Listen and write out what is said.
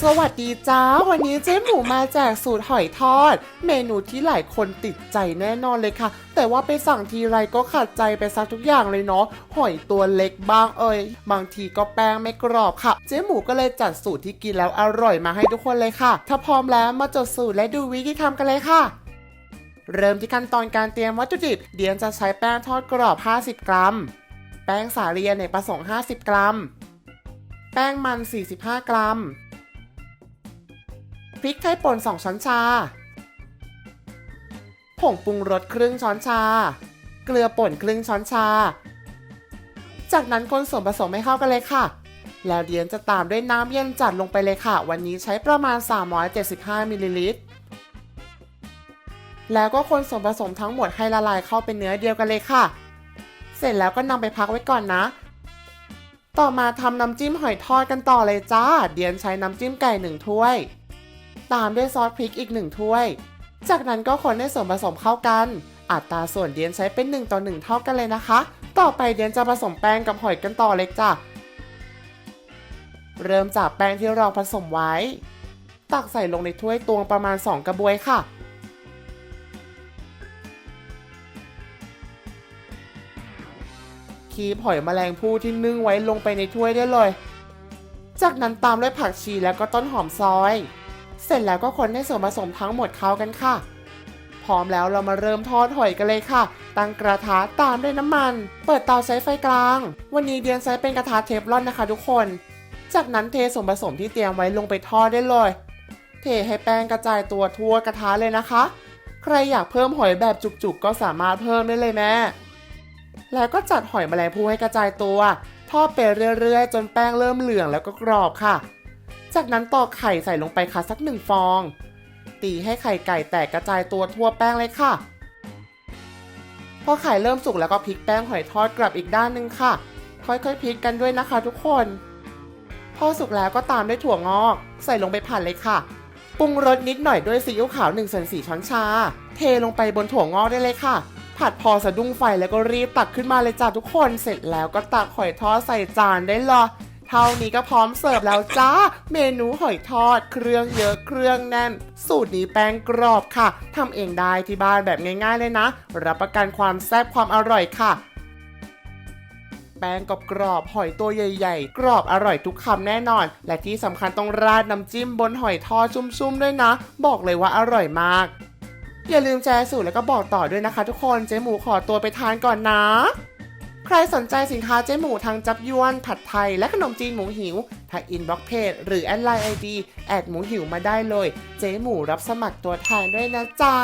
สวัสดีจ้า วันนี้เจ๊หมูมาแจกสูตรหอยทอด เมนูที่หลายคนติดใจแน่นอนเลยค่ะ แต่ว่าไปสั่งทีไรก็ขัดใจไปซักทุกอย่างเลยเนาะหอยตัวเล็กบ้างเอ่ยบางทีก็แป้งไม่กรอบค่ะ เจ๊หมูก็เลยจัดสูตรที่กินแล้วอร่อยมาให้ทุกคนเลยค่ะ ถ้าพร้อมแล้วมาจดสูตรและดูวิธีทำกันเลยค่ะเริ่มที่ขั้นตอนการเตรียมวัตถุดิบ เดียนจะใช้แป้งทอดกรอบ 50 กรัม แป้งสาลีอเนกประสงค์ 50 กรัม แป้งมัน 45 กรัม พริกไทยป่น 2 ช้อนชา ผงปรุงรสครึ่งช้อนชา เกลือป่นครึ่งช้อนชา จากนั้นคนส่วนผสมให้เข้ากันเลยค่ะ แล้วเดียนจะตามด้วยน้ำเย็นจัดลงไปเลยค่ะ วันนี้ใช้ประมาณ 375มิลลิลิตร แล้วก็คนส่วนผสมทั้งหมดให้ละลายเข้าเป็นเนื้อเดียวกันเลยค่ะ เสร็จแล้วก็นำไปพักไว้ก่อนนะต่อมาทำน้ำจิ้มหอยทอดกันต่อเลยจ้า เดียนใช้น้ำจิ้มไก่หนึ่งถ้วย ตามด้วยซอสพริกอีกหนึ่งถ้วย จากนั้นก็คนให้ส่วนผสมเข้ากัน อัตราส่วนเดียนใช้เป็น 1 ต่อ 1 เท่ากันเลยนะคะ ต่อไปเดียนจะผสมแป้งกับหอยกันต่อเลยจ้ะ เริ่มจากแป้งที่เราผสมไว้ ตักใส่ลงในถ้วยตวงประมาณ 2 กระบวยค่ะคีบหอยแมลงภู่ที่นึ่งไว้ลงไปในถ้วยได้เลย จากนั้นตามด้วยผักชีแล้วก็ต้นหอมซอย เสร็จแล้วก็คนให้ส่วนผสมทั้งหมดเข้ากันค่ะ พร้อมแล้วเรามาเริ่มทอดหอยกันเลยค่ะ ตั้งกระทะตามด้วยน้ำมัน เปิดเตาใช้ไฟกลาง วันนี้เดียนใช้เป็นกระทะเทฟลอนนะคะ ทุกคน จากนั้นเทส่วนผสมที่เตรียมไว้ลงไปทอดได้เลย เทให้แป้งกระจายตัวทั่วกระทะเลยนะคะ ใครอยากเพิ่มหอยแบบจุกๆ ก็สามารถเพิ่มได้เลยแม่ แล้วก็จัดหอยแมลงภู่ให้กระจายตัว ทอดไปเรื่อยๆ จนแป้งเริ่มเหลืองแล้วก็กรอบค่ะ จากนั้นตอกไข่ใส่ลงไปค่ะสักหนึ่งฟอง ตีให้ไข่ไก่แตกกระจายตัวทั่วแป้งเลยค่ะ พอไข่เริ่มสุกแล้วก็พลิกแป้งหอยทอดกลับอีกด้านหนึ่งค่ะ ค่อยๆพลิกกันด้วยนะคะทุกคน พอสุกแล้วก็ตามด้วยถั่วงอก ใส่ลงไปผัดเลยค่ะ ปรุงรสนิดหน่อยด้วยซีอิ๊วขาว1ส่วน4ช้อนชา เทลงไปบนถั่วงอกได้เลยค่ะผัดพอสะดุ้งไฟแล้วก็รีบตักขึ้นมาเลยจ้าทุกคน เสร็จแล้วก็ตักหอยทอดใส่จานได้เลย ท่านี้ก็พร้อมเสิร์ฟแล้วจ้า เมนูหอยทอด เครื่องเยอะเครื่องแน่น สูตรนี้แป้งกรอบค่ะทำเองได้ที่บ้านแบบง่ายๆเลยนะ รับประกันความแซ่บความอร่อยค่ะแป้งกรอบกรอบๆหอยตัวใหญ่ๆ กรอบอร่อยทุกคำแน่นอน และที่สำคัญต้องราดน้ำจิ้มบนหอยทอดชุ่มๆด้วยนะ บอกเลยว่าอร่อยมาก อย่าลืมแชร์สูตรแล้วก็บอกต่อด้วยนะคะ ทุกคนเจ๊หมูขอตัวไปทานก่อนนะ ใครสนใจสินค้าเจ๊หมูทางจับยวน ผัดไทย และขนมจีนหมูหิวทักอินบ็อกเพจหรือแอดไลน์ไอดีแอดหมูหิวมาได้เลย เจ๊หมูรับสมัครตัวแทนด้วยนะจ๊ะ